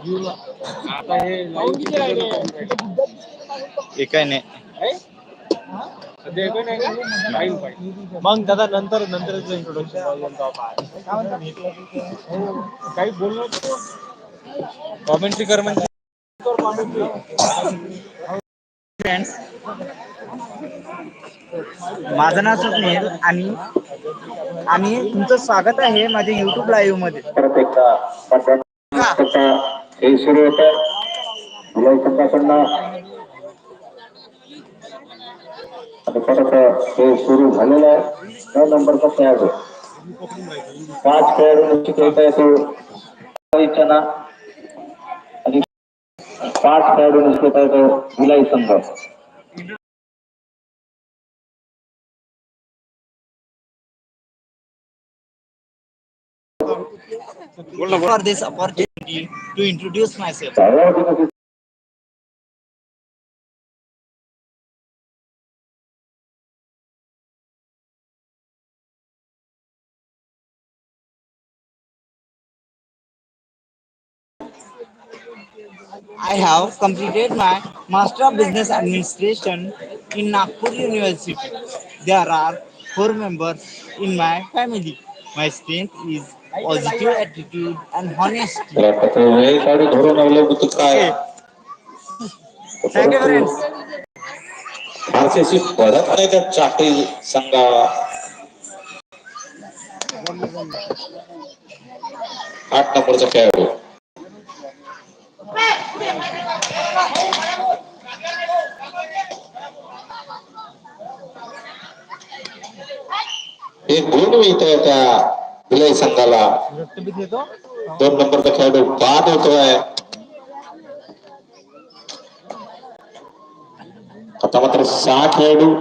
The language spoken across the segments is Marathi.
आता हे काय नाही. मग दादा नंतर नंतरच इंट्रोडक्शन काही बोल कॉमेंट्री कर म्हणजे. फ्रेंड्स माझं नाव स्वप्नील आणि आणि तुमचं स्वागत आहे माझ्या युट्यूब लाईव्हमध्ये. परत एकदा पंधरा हे सुरू होतं जुलै संघाकडनं आता परत हे। सुरू झालेलं आहे नऊ नंबरचा खेळाडू पाच खेळाडू निश्चित येत आहे तो इच्छाना आणि पाच खेळाडू निश्चित आहे तो जुलै संघ for this opportunity to introduce myself. I have completed my Master of Business Administration in Nagpur University. There are four members in my family. My strength is positive attitude and honesty. तर आता तो वेळ काढू धरून अवलंबित काय Thank you, friends. फारशी अशी पडत नाही त्या चाकरी संघाला आठ नंबरचा खेळाडू एक गुण मिळतोय त्या विलय संघाला दोन नंबरचा खेळाडू बाद होतोय. आता मात्र सहा खेळाडू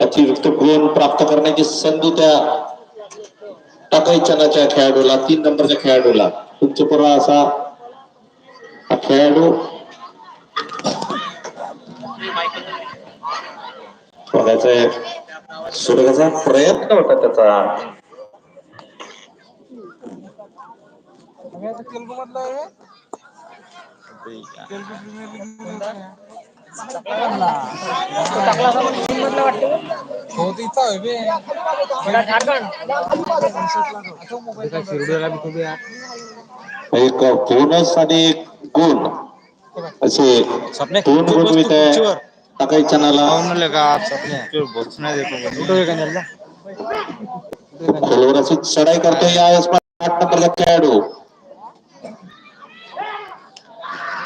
अतिरिक्त गुण प्राप्त करण्याची संधी त्या टाकाईचनाच्या खेळाडूला तीन नंबरच्या खेळाडूला. उच्चपुरा असा हा खेळाडू. बघायचा सुरगाचा प्रयत्न होता त्याचा. तेलगू मधलं आहे. तेलगू प्रीमियर लीग हो आहे बे. एक बोनस आणि एक गुण असे स्वप्ने, दोन गुण बस तू मिळत आहे खुर्चीवर. टाकाईचनाला म्हणलं का स्वप्ने बसण्यात येतो कुठं आहे का नेमका? खोलवर अशी चढाई करतोय यावेळेस पण आठ नंबरचा खेळाडू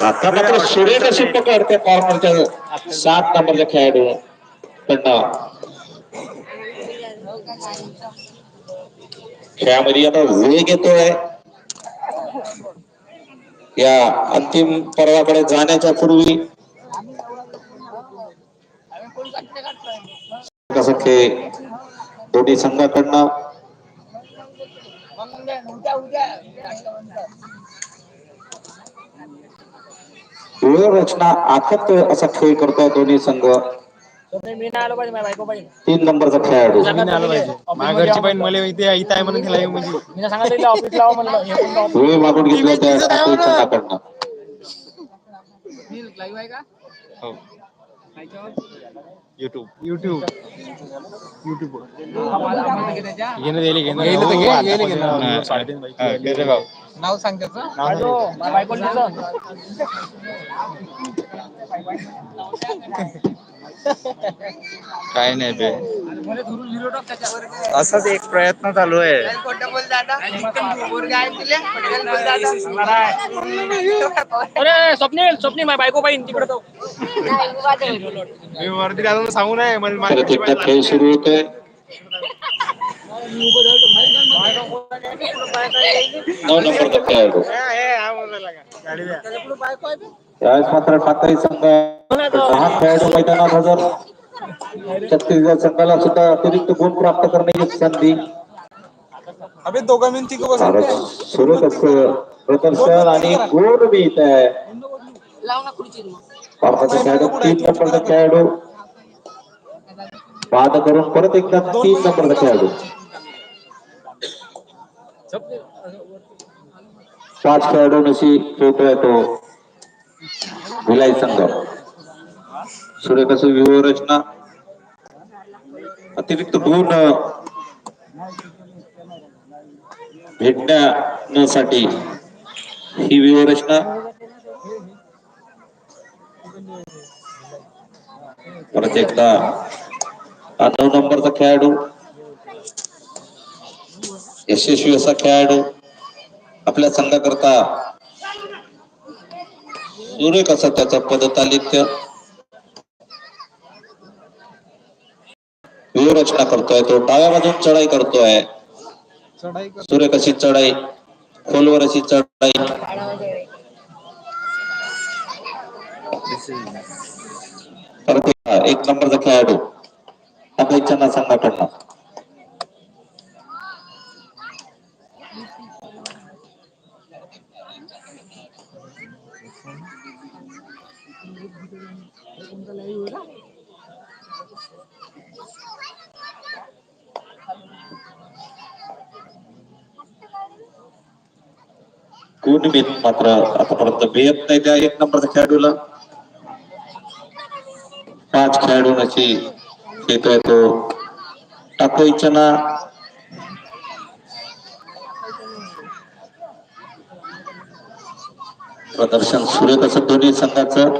आता मात्र सुरेख अशी पकड त्या कॉर्नरच्या सात नंबरच्या खेळाडू खेळामध्ये आता वेग येतोय या अंतिम पर्वाकडे जाण्याच्या पूर्वी कसं खेळ दोन्ही संघाकडनं? रचना आखत असा खेळ करतोय दोन्ही संघ. तीन नंबरचा खेळाडू. बहीण मला इथे आहे म्हणून म्हणजे वेळ मागून घेतला त्या संघाकडनं युट्यूब युट्यूब युट्यूब घेणं दिले घेणं साडेतीन नाव सांग त्याचं. काय नाही बे. असाच एक प्रयत्न चालू आहे. अरे स्वप्नील स्वप्नील माझ्या बायको पाहिजे तिकडे तो मी वरती जाऊन सांगू नये मला माझी परत एकदा खेळ सुरू मात्र संघ दहा खेळाडू मैदानात हजर छत्तीसगड संघाला सुद्धा अतिरिक्त गुण प्राप्त करण्याची संधी। अबे दोघं मिळून तिघं बसून भारत काय? सुरू असं प्रदर्शन आणि गुण मिळत आहे भारताचा खेळाडू तीन नंबरचा खेळाडू बाद करून परत एकदा तीन नंबरचा खेळाडू पाच खेळाडूंशी खेळतोय तो. भिलाई संघ. सूर्यकाशी व्यूहरचना. अतिरिक्त दोन भेटण्यासाठी ही व्यूहरचना. परत एकदा नऊ नंबरचा खेळाडू. यशस्वी असा खेळाडू आपल्या संघाकरता सुरेख असं त्याचं पदतालित्य व्यूहरचना करतोय तो डाव्या बाजून चढाई करतोय. सुरेख अशी चढाई खोलवर अशी चढाई. एक नंबरचा खेळाडू आता इच्छा संघाकडनं कोणी बी मात्र आतापर्यंत बेत नाही त्या एक नंबरच्या खेळाडूला. पाच खेळाडूंची येतोय तो टाको इच्छना प्रदर्शन सुरेख असं दोन्ही संघाचं.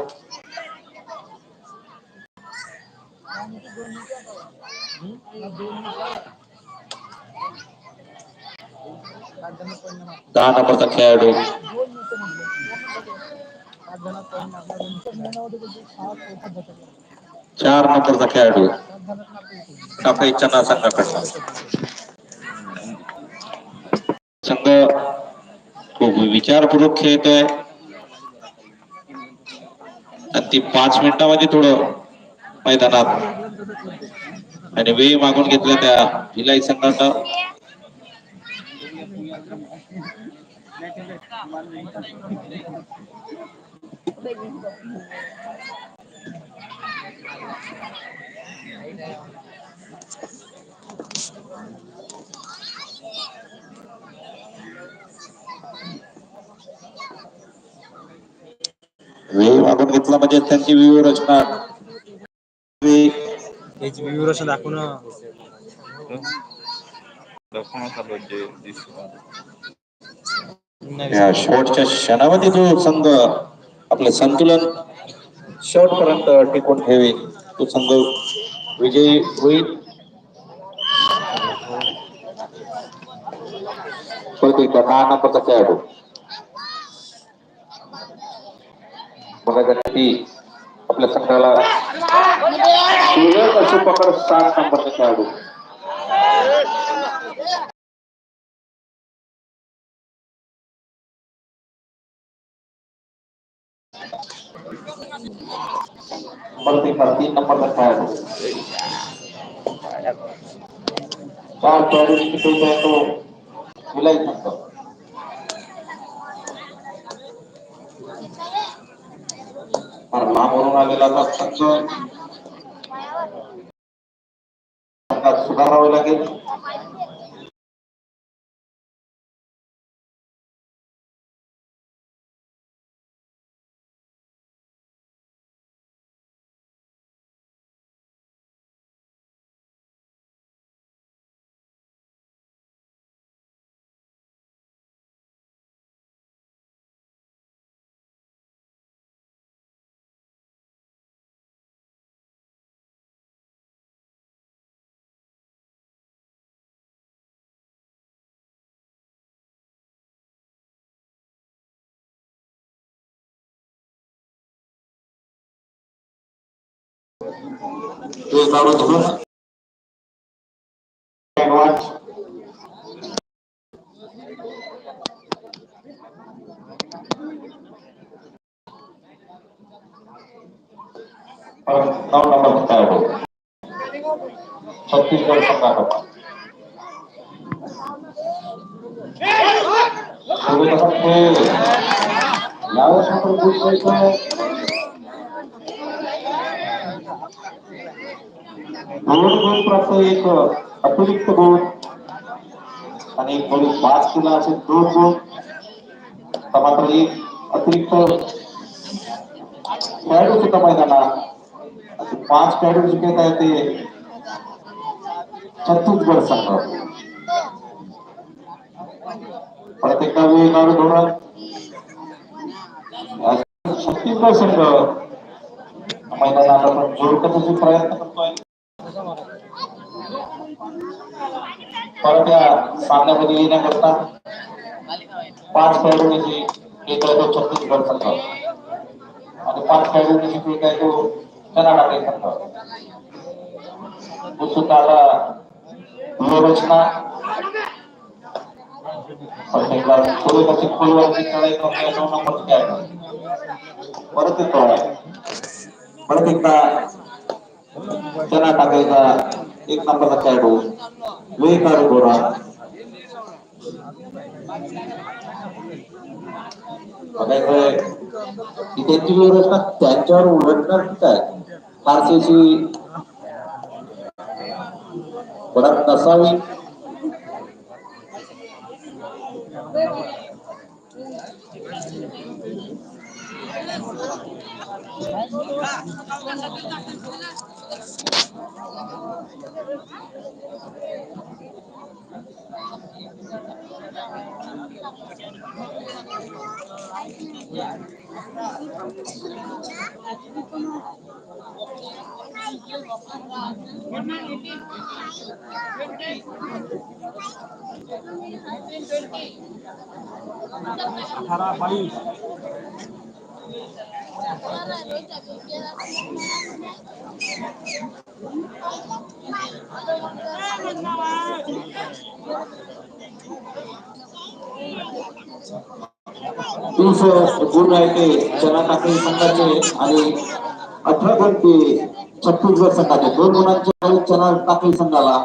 दहा नंबरचा खेळाडू. चार नंबरचा खेळाडू. टाका इच्छा संघाकडनं. संघ खूप विचारपूर्वक खेळतोय. आणि ती पाच मिनिटामध्ये थोडं मैदानात आणि वेळ मागून घेतला त्या भिलाई संघानं वेळ मागून घेतला म्हणजे त्यांची व्यूह रचना वेळ याची विवरण दाखवून या शेवटच्या क्षणामध्ये जो संघ आपलं संतुलन शेवटपर्यंत टिकून ठेवी तो संघ विजयी होईल. परत एकदा दहा नंबरचा खेळाडू. बघा ती आपल्या संघाला सुरेख अशी पकड सात नंबरचा खेळाडू परत एकदा तीन नंबरचा खेळाडू चार खेळाडूंची खेळतोय तो विलाई संघ फार लांबवरून आलेला असतात संघ सुधारावे लागेल. तो काढू धरून ऍडव्हान्स नऊ नंबर खेळाडू छत्तीसगड संघाकडून सुरू कसा खेळ यावेळेस मात्र खूप खेळतोय दोन गुण प्राप्त एक अतिरिक्त गुण आणि एक बळी पाच केला असे दोन गुण आता मात्र एक अतिरिक्त खेळाडू सुद्धा मैदाना असे पाच खेळाडू जिंकत आहे ते छत्तीसगड संघ. परत एकदा वेगवेगळं धोरण छत्तीसगड संघ मैदानात आपण जोडकण्याचे प्रयत्न करतोय. परत या सामन्यामध्ये येण्याकरता पाच खेळाडूंची एक आहे तो छत्तीसगड संघ आणि पाच खेळाडूंची एक आहे तो कर्नाटक संघ तो सुद्धा व्यूहरचना परत एकदा चढाई नऊ नंबरची खेळाडू परत एकदा परत एकदा चना टाकायचा. एक नंबरचा खेळाडू वेकारू गोरा बघायचंय की त्यांची व्यवस्था त्यांच्यावर उलटणार की काय फारशी परत नसावी अठारह बाईस तीस गुण आहे ते चना टाकळी संघाचे आणि अठरा गुण ते छत्तीसगड संघाचे. दोन गुणांचे बळी चना टाकळी संघाला.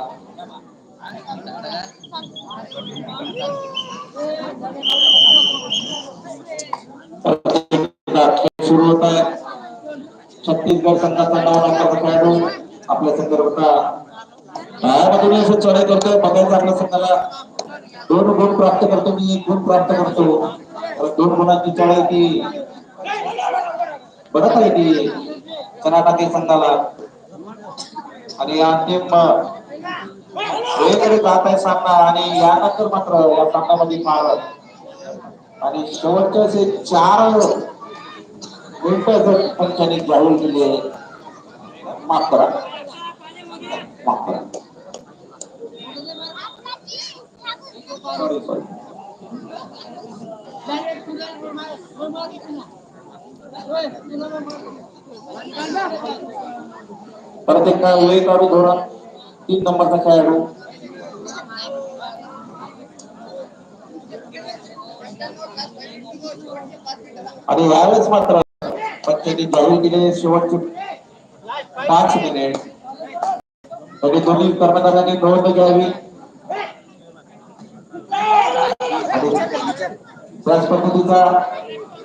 सुरू होत आहे छत्तीसगड संघाचा नाव नंबरचा खेळाडू आपल्या संदर्भात बाहेरमधून असं चढाई करतोय. बघायचं आपल्या संघाला. दोन गुण प्राप्त करतो मी एक गुण प्राप्त करतो. दोन गुणांची चढाई ती बघत आहे ती कर्नाटकी संघाला. आणि अंतिम वेगळे जात आहे सामना आणि यानंतर मात्र या सामन्यामध्ये भारत आणि शेवटच्या असे चार मिनिट जर पंचाने जाहीर केले माफ करा माफ करा सॉरी सॉरी परत एकदा वेळ काढू धोरण तीन नंबरचा खेळाडू आणि यावेळेस मात्र त्यांनी जाहीर केलेले शेवटचे पाच मिनिट म्हणजे दोन्ही कर्मचाऱ्यांनी नोंद घ्यावी त्याच पद्धतीचा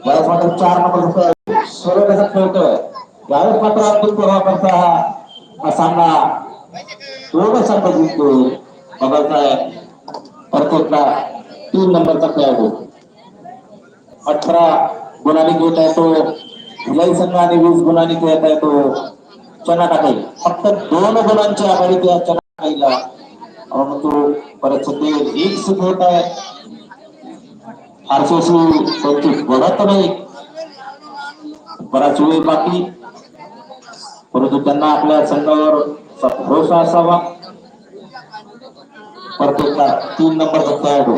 यावेळेस मात्र चार नंबर सरळ कसा खेळतोय यावेळेस मात्र अब्दुल प्रभाकरचा हा हा सामना दोन संघ जिंकतो. बघायचा आहे. तीन नंबरचा खेळाडू. अठरा गुणांनी घेत आहे तो. भिलाई संघ आणि वीस गुणांनी खेळता येतो. तो चना फक्त दोन गुणांची आघाडी त्या चनाटाकाईला परंतु परत सध्या रिक्स घेत आहे. फारशी त्यांची बघत नाही. बराच वेळ बाकी. परंतु त्यांना आपल्या संघावर भरोसा असावा. प्रत्येकला तीन नंबर खेळाडू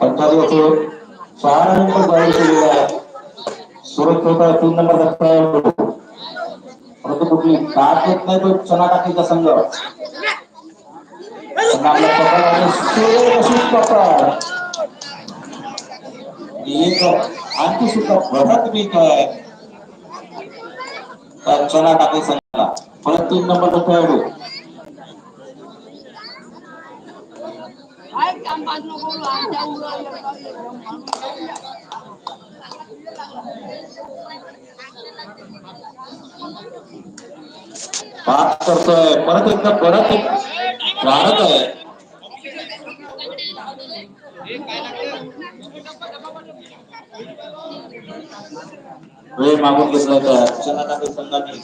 पंचायतीचे चार नंबर जाहीर केलेले आहे. सुरत होता तीन नंबरचा परंतु कुठली येत नाही तो चना टाकीचा संघ. एक आणखी सुद्धा बघत मी काय चना टाकी संघाला परत तीन नंबरचा खेळाडू पाच करतोय परत एकदा परत एक वाढत आहे वेळ मागून घेतला होता चंद्रकांत संघाने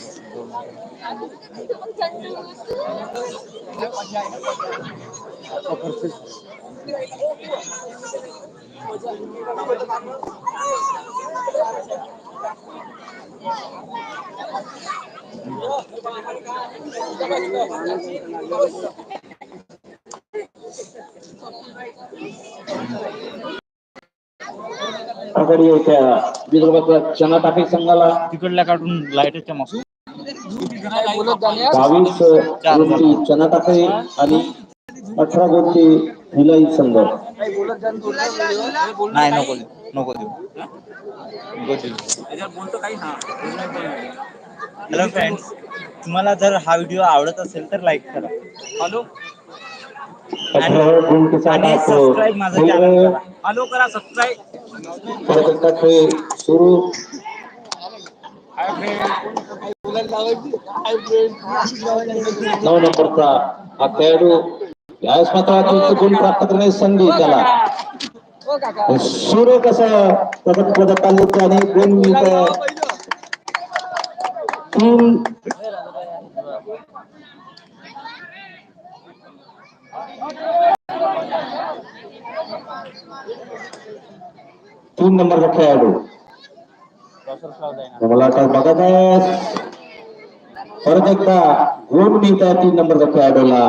आघाडी होत्या विदर्भाच्या चना टाकी संघाला तिकडल्या काढून लाईटच्या मागून. बावीस चना टाके आणि अठरा गोष्टी भिलाई संघ. नाही नको देऊ. नको हॅलो फ्रेंड्स तुम्हाला जर हा व्हिडिओ आवडत असेल तर लाईक करा. हॅलो आणि सबस्क्राईब माझं चॅनल करा. सबस्क्राईब सुरू. नऊ नंबरचा हा खेळाडू यावेळेस मात्र अतिरिक्त गुण प्राप्त करण्याची संधी त्याला सुरू कसं पदक पदक आले आणि गुण मिळत तीन तीन नंबरचा खेळाडू मला आता बघत आहे परत एकदा गुण मिळत आहे तीन नंबरच्या खेळाडूला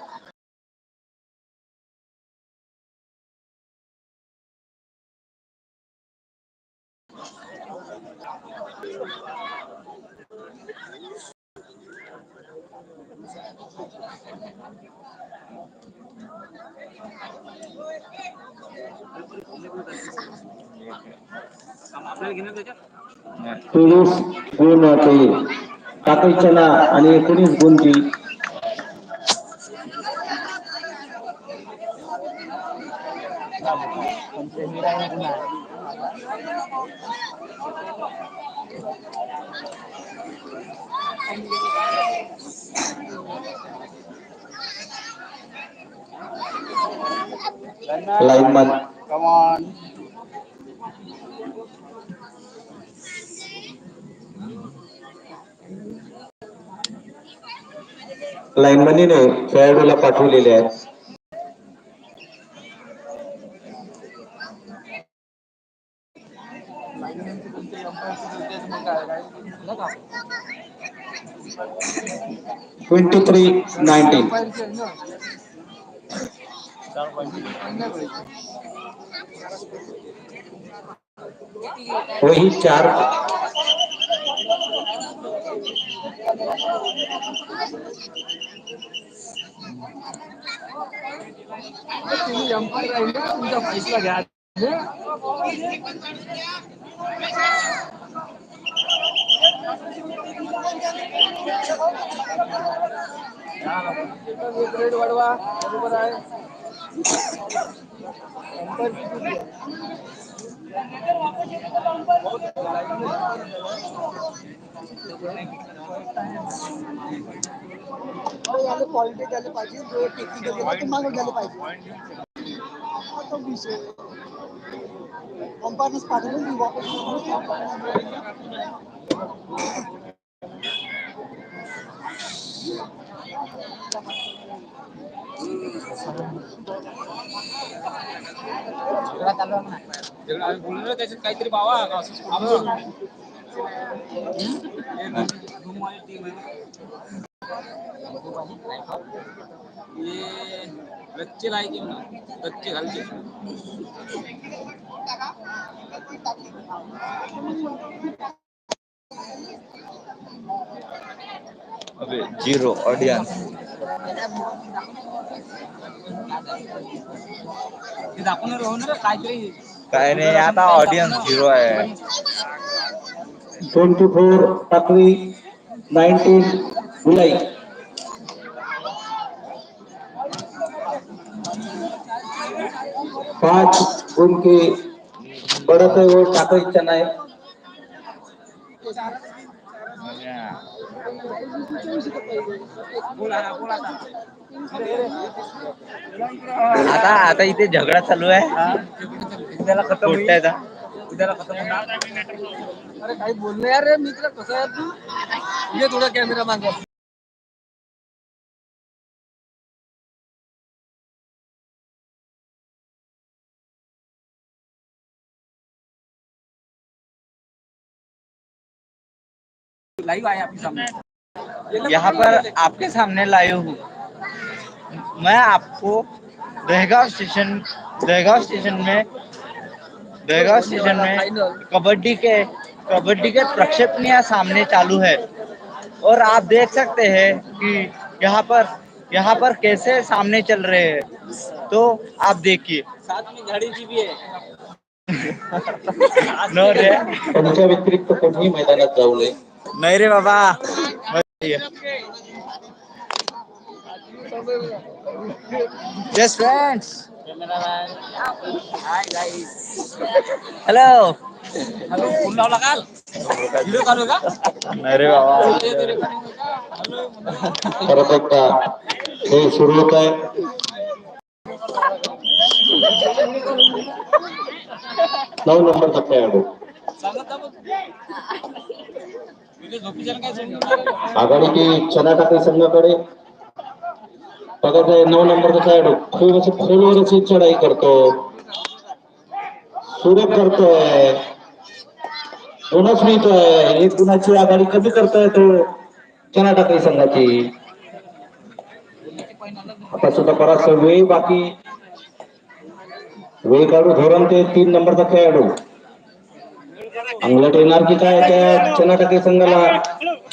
तेवीस गुण ते टाकळी चना आणि एकोणीस गुण ती लाईनमन लाईनमनीने खेळाडूला पाठवलेले आहेत ट्वेंटी थ्री नाईन्टीन वही चार। फैसला क्वालिटी द्यायला पाहिजे जो टेक्निकल गेला तो मागून द्यायला पाहिजे हा तो विषय अंपायरनेच पाठवलं मी वापस बोललो त्याच्यात काहीतरी बाबा असं ये कच्चे लायके म्हणा कच्चे घालचे झिरो ऑडियन्स ते दाखवणार हो ना काहीतरी काय नाही आता ऑडियन्स झिरो आहे twenty four Takali nineteen Bhilai पाच उनके बढ़त है वो टाकळी चना है आता आता इथे झगडा चालू आहे. उद्याला खतम. कोट्याचा उद्याला खतम अरे काही बोल नाही यार मित्र कसं आहे तू? ये थोडा कॅमेरा मागे. लाईव्ह आहे आपल्या सामने. यहाँ पर आपके सामने लाए हूँ। मैं आपको दहगांव स्टेशन दहगांव स्टेशन में दहगांव स्टेशन में कबड्डी के कबड्डी के प्रक्षेपणियाँ सामने चालू है। और आप देख सकते हैं कि यहाँ पर यहाँ पर कैसे सामने चल रहे हैं। तो आप देखिए। साथ में गाड़ी जी भी है। नो रे। त्यांच्या व्यतिरिक्त कोणीही मैदानात जाऊ नये। नहीं रे बाबा। Just friends hi guys hello hello phone लावला काल व्हिडिओ चालू आहे का नहीं रे बाबा परत एकदा खेळ सुरू होत आहे नऊ नंबरचा खेळाडू आघाडीची झोपीच्या आघाडी की टाकळी संघाकडे. बघत आहे नऊ नंबरचा खेळाडू. खूप अशी चढाई करतो. सुरू करतोय. गुणच मिळतोय एक गुणाची आघाडी कमी करतोय तो चना टाकळी संघाची. आता सुद्धा बराच वेळ बाकी. वेळ काढू धोरण ते तीन नंबरचा खेळाडू. अंगलट येणार की काय त्या चना संघाला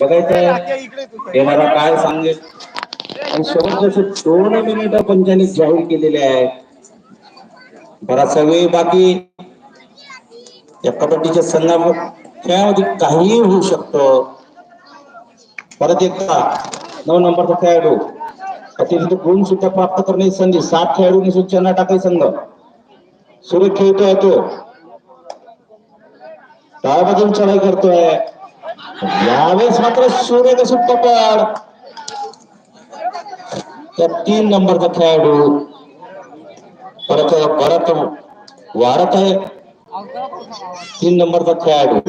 बघायचं येणारा काय सांगेल. आणि शेवटचे दोन मिनिट जाहीर केलेले आहेत. बराचसा वेळ बाकी. या कबड्डीच्या संघा खेळामध्ये काहीही होऊ शकतं. परत एकदा नऊ नंबरचा खेळाडू. अतिरिक्त गुण सुद्धा प्राप्त करण्याची संधी. सात खेळाडूंनी सूचना टाकाय संघ. सुरेख खेळतोय तो. डाव्यामधून चढाई करतोय. यावेळेस मात्र सूर्य कसून पड त्या तीन नंबरचा खेळाडू. परत परत वाढत आहे. तीन नंबरचा खेळाडू.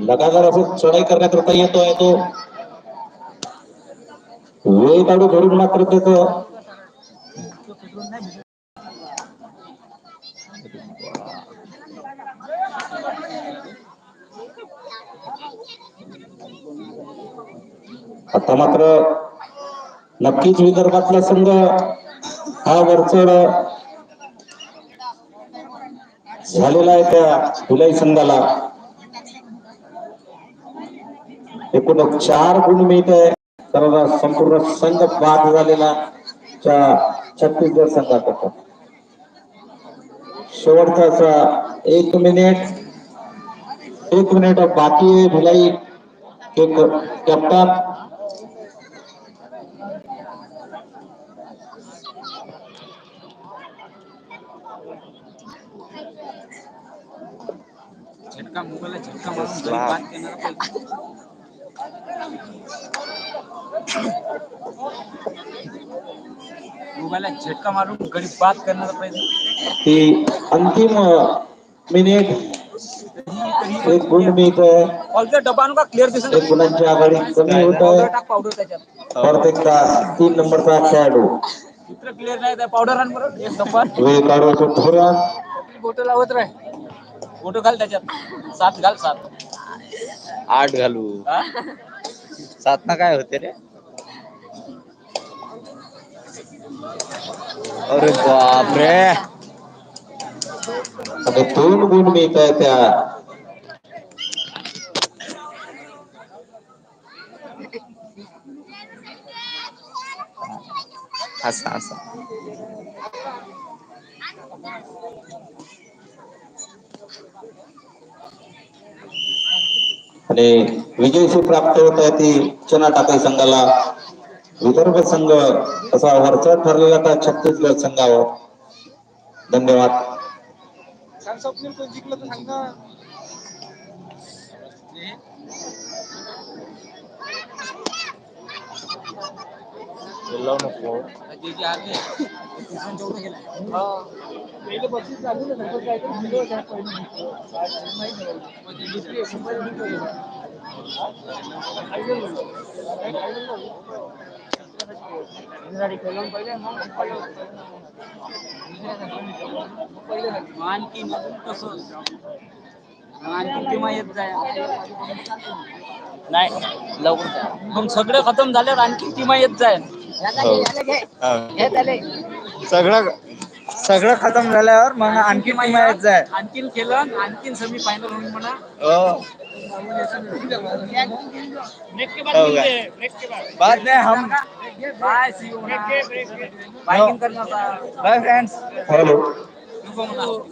लगातार असं चढाई करण्याकरता येतोय तो वेळ काढू घडून मात्र त्याच आता मात्र नक्कीच विदर्भातला संघ हा वरचढ झालेला आहे त्या भिलाई संघाला. एकूण चार गुण मिळत. आहे तर संपूर्ण संघ बाद झालेला च्या छत्तीसगड संघाकरता. शेवटचा एक मिनिट एक मिनिट बाकी आहे. भिलाई एक कॅप्टन झटका मारून घरी बाद करणारा पाहिजे. मोबाईलला झटका मारून घरी बाद करणारा अंतिम मिनिट. एक गुण मिळत आहे. ऑलचा डबा आणू का? क्लिअर दिसत एक गुणांची आघाडी कमी होत आहे. पावडर त्याच्यात. परत एकदा तीन नंबरचा खेळाडू. चित्र क्लिअर नाही पावडर आण बरं. एक डब्बा वेळ काढवायचं धोरण फोटो लावत राह. फ़ोटो घाल त्याच्यात. सात घाल सात. आठ घालू. हा? सात ना काय होते रे? अरे बापरे. आता दोन गुण मिळत आहे त्या. असा असा आणि विजयशी प्राप्त होत आहे ती चना टाकाई संघाला. विदर्भ संघ असा वरचा ठरलेला का छत्तीसगड संघावर. धन्यवाद. नको. आणखी कोण जिंकलं पहिले चालू ना काय दिलं होतं पहिले. दुसरी आणखी कसं आणखी किंवा येत जाय. नाही लवकर मग सगळं खतम झाल्यावर आणखी किंवा येत जाय. सगळं सगळं खतम झाल्यावर मग आणखी किंवा येत जाय. आणखीन केलं आणखीन सेमी फायनल होईल म्हणा. हो. हो. बाद. में हम. Bye bye friends hello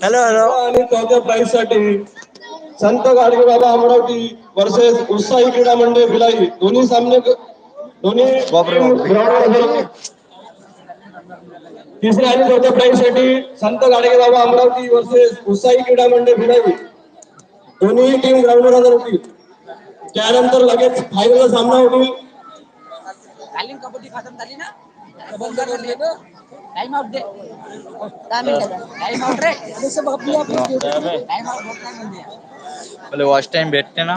hello hello आणि त्याच्या प्राईजसाठी संत गाडगे बाबा अमरावती वर्सेस उत्साही क्रीडा मंडळ भिलाई. दोन्ही सामने दोन्ही. तिसऱ्या आणि चौथ्या प्राईजसाठी संत गाडगे बाबा अमरावती वर्सेस उत्साही क्रीडा मंडळ भिलाई दोन्ही टीम ग्राउंडवर हजर होती. त्यानंतर लगेच फायनल सामना होईल. कालीन कबड्डी खतम झाली ना? टाइम आउट दे. दहा मिनिटं टाइम आउट रे. टाइम आउट होत नाही पहिले वॉच टाइम भेटते ना?